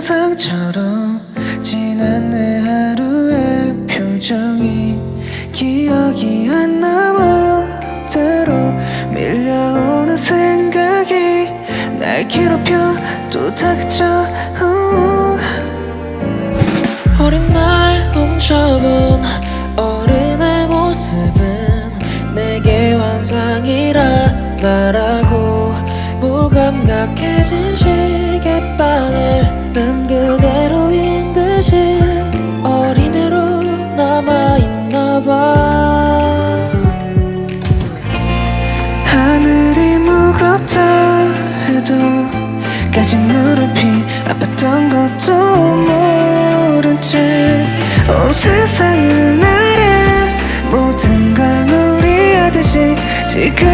평상처럼 지난 내 하루의 표정이 기억이 안 남아 때로 밀려오는 생각이 날 괴롭혀 또 닥쳐. 어. 어린 날 훔쳐본 어른의 모습은 내게 환상이라 말하고 무감각해진 시계바늘 난 그대로인 듯이 어린애로 남아있나봐. 하늘이 무겁다 해도 까진 무릎이 아팠던 것도 모른 채 온 세상을 날아 모든 걸 놀이하듯이 지금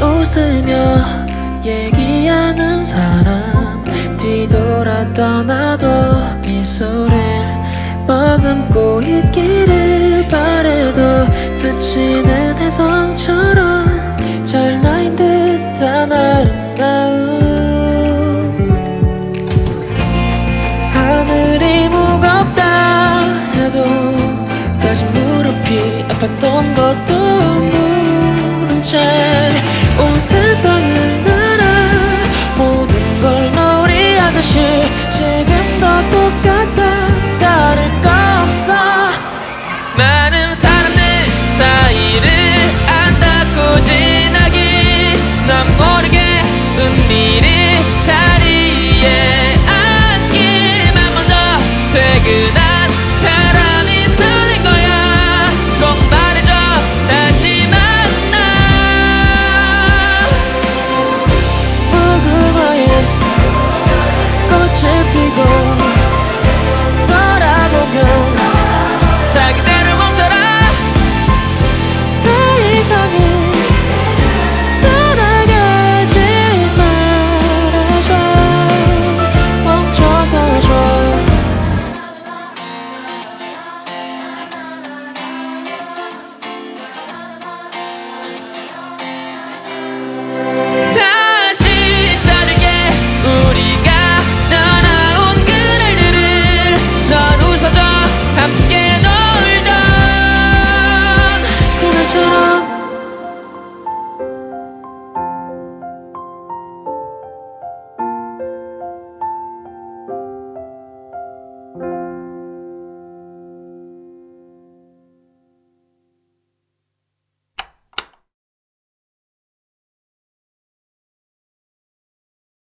웃으며 얘기하는 사람 뒤돌아 떠나도 미소를 머금고 있기를 바래도 스치는 혜성처럼 잘나인 듯한 아름다움. 하늘이 무겁다 해도 까진 무릎이 아팠던 것도 모른 채 온 세상을